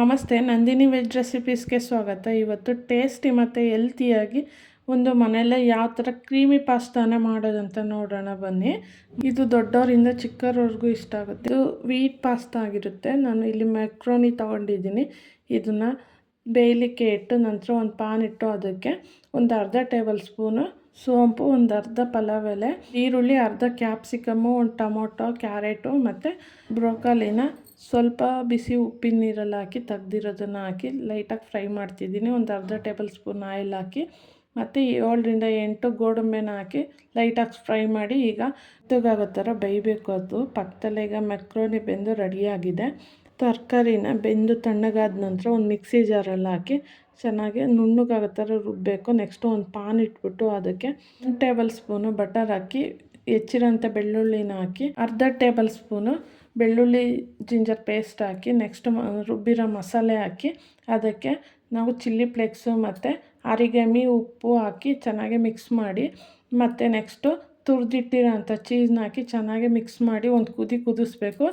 ನಮಸ್ತೆ, ನಂದಿನಿ ವೆಜ್ ರೆಸಿಪೀಸ್ಗೆ ಸ್ವಾಗತ. ಇವತ್ತು ಟೇಸ್ಟಿ ಮತ್ತು ಹೆಲ್ತಿಯಾಗಿ ಒಂದು ಮನೆಯಲ್ಲೇ ಯಾವ ಥರ ಕ್ರೀಮಿ ಪಾಸ್ತಾನ ಮಾಡೋದಂತ ನೋಡೋಣ ಬನ್ನಿ. ಇದು ದೊಡ್ಡವರಿಂದ ಚಿಕ್ಕವರವರೆಗೂ ಇಷ್ಟ ಆಗುತ್ತೆ. ಇದು ವೀಟ್ ಪಾಸ್ತಾ ಆಗಿರುತ್ತೆ. ನಾನು ಇಲ್ಲಿ ಮೆಕ್ರೋನಿ ತೊಗೊಂಡಿದ್ದೀನಿ. ಇದನ್ನು ಬೇಯಲಿಕ್ಕೆ ಇಟ್ಟು ನಂತರ ಒಂದು ಪಾನ್ ಇಟ್ಟು ಅದಕ್ಕೆ ಒಂದು ಅರ್ಧ ಟೇಬಲ್ ಸ್ಪೂನು ಸೋಂಪು, ಒಂದು ಅರ್ಧ ಪಲಾವ್ ಎಲೆ ಈರುಳ್ಳಿ, ಅರ್ಧ ಕ್ಯಾಪ್ಸಿಕಮ್ಮು, ಒಂದು ಟೊಮೊಟೊ, ಕ್ಯಾರೆಟು ಮತ್ತು ಬ್ರೋಕಾಲಿನ ಸ್ವಲ್ಪ ಬಿಸಿ ಉಪ್ಪಿನ ನೀರಲ್ಲಿ ಹಾಕಿ ತೆಗ್ದಿರೋದನ್ನು ಹಾಕಿ ಲೈಟಾಗಿ ಫ್ರೈ ಮಾಡ್ತಿದ್ದೀನಿ. ಒಂದು ಅರ್ಧ ಟೇಬಲ್ ಸ್ಪೂನ್ ಆಯಿಲ್ ಹಾಕಿ ಮತ್ತು ಏಳರಿಂದ ಎಂಟು ಗೋಡಂಬಿನ ಹಾಕಿ ಲೈಟಾಗಿ ಫ್ರೈ ಮಾಡಿ ಈಗ ಮೆತ್ತಗಾಗೋ ಥರ ಬೇಯಬೇಕು ಅದು. ಪಕ್ಕದಲ್ಲೇ ಈಗ ಮೆಕ್ರೋನಿ ಬೆಂದು ರೆಡಿಯಾಗಿದೆ ತರಕಾರಿನ ಬೆಂದು ತಣ್ಣಗಾದ ನಂತರ ಒಂದು ಮಿಕ್ಸಿ ಜಾರಲ್ಲಿ ಹಾಕಿ ಚೆನ್ನಾಗಿ ನುಣ್ಣಗಾಗೋ ಥರ ರುಬ್ಬಬೇಕು ನೆಕ್ಸ್ಟು ಒಂದು ಪಾನ್ ಇಟ್ಬಿಟ್ಟು ಅದಕ್ಕೆ ಒಂದು ಟೇಬಲ್ ಸ್ಪೂನು ಬಟರ್ ಹಾಕಿ ಹೆಚ್ಚಿರೋಂಥ ಬೆಳ್ಳುಳ್ಳಿನ ಹಾಕಿ ಅರ್ಧ ಟೇಬಲ್ ಸ್ಪೂನು ಬೆಳ್ಳುಳ್ಳಿ ಜಿಂಜರ್ ಪೇಸ್ಟ್ ಹಾಕಿ ನೆಕ್ಸ್ಟ್ ರುಬ್ಬಿರೋ ಮಸಾಲೆ ಹಾಕಿ ಅದಕ್ಕೆ ನಾವು ಚಿಲ್ಲಿ ಫ್ಲೇಕ್ಸು ಮತ್ತು ಅರಿಗೆಮಿ ಉಪ್ಪು ಹಾಕಿ ಚೆನ್ನಾಗಿ ಮಿಕ್ಸ್ ಮಾಡಿ ಮತ್ತು ನೆಕ್ಸ್ಟು ತುರಿದಿಟ್ಟಿರೋಂಥ ಚೀಸ್ನ ಹಾಕಿ ಚೆನ್ನಾಗಿ ಮಿಕ್ಸ್ ಮಾಡಿ ಒಂದು ಕುದಿ ಕುದಿಸ್ಬೇಕು.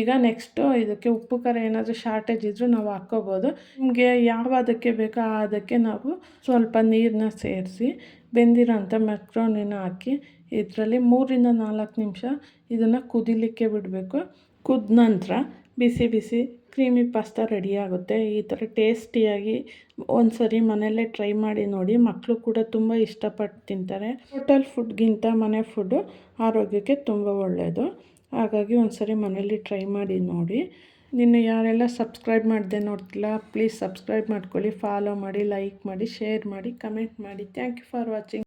ಈಗ ನೆಕ್ಸ್ಟು ಇದಕ್ಕೆ ಉಪ್ಪು, ಖಾರ ಏನಾದರೂ ಶಾರ್ಟೇಜ್ ಇದ್ದರೂ ನಾವು ಹಾಕ್ಕೋಬೋದು. ನಿಮಗೆ ಯಾವ ಅದಕ್ಕೆ ಬೇಕೋ ಆ ಅದಕ್ಕೆ ನಾವು ಸ್ವಲ್ಪ ನೀರನ್ನ ಸೇರಿಸಿ ಬೆಂದಿರೋಂಥ ಮೆಕ್ರೋನಿನ ಹಾಕಿ ಇದರಲ್ಲಿ ಮೂರಿಂದ ನಾಲ್ಕು ನಿಮಿಷ ಇದನ್ನು ಕುದಿಲಿಕ್ಕೆ ಬಿಡಬೇಕು. ಕುದ ನಂತರ ಬಿಸಿ ಬಿಸಿ ಕ್ರೀಮಿ ಪಾಸ್ತಾ ರೆಡಿಯಾಗುತ್ತೆ ಈ ಥರ ಟೇಸ್ಟಿಯಾಗಿ ಒಂದು ಸರಿ ಮನೆಯಲ್ಲೇ ಟ್ರೈ ಮಾಡಿ ನೋಡಿ. ಮಕ್ಕಳು ಕೂಡ ತುಂಬ ಇಷ್ಟಪಟ್ಟು ತಿಂತಾರೆ. ಹೋಟೆಲ್ ಫುಡ್ಗಿಂತ ಮನೆ ಫುಡ್ಡು ಆರೋಗ್ಯಕ್ಕೆ ತುಂಬ ಒಳ್ಳೆಯದು ಹಾಗಾಗಿ ಒಂದು ಸರಿ ಮನೇಲಿ ಟ್ರೈ ಮಾಡಿ ನೋಡಿ. ನಿನ್ನ ಯಾರೆಲ್ಲ ಸಬ್ಸ್ಕ್ರೈಬ್ ಮಾಡಿದೆ ನೋಡ್ತಿಲ್ಲ, ಪ್ಲೀಸ್ ಸಬ್ಸ್ಕ್ರೈಬ್ ಮಾಡ್ಕೊಳ್ಳಿ, ಫಾಲೋ ಮಾಡಿ, ಲೈಕ್ ಮಾಡಿ, ಶೇರ್ ಮಾಡಿ, ಕಮೆಂಟ್ ಮಾಡಿ. Thank you for watching.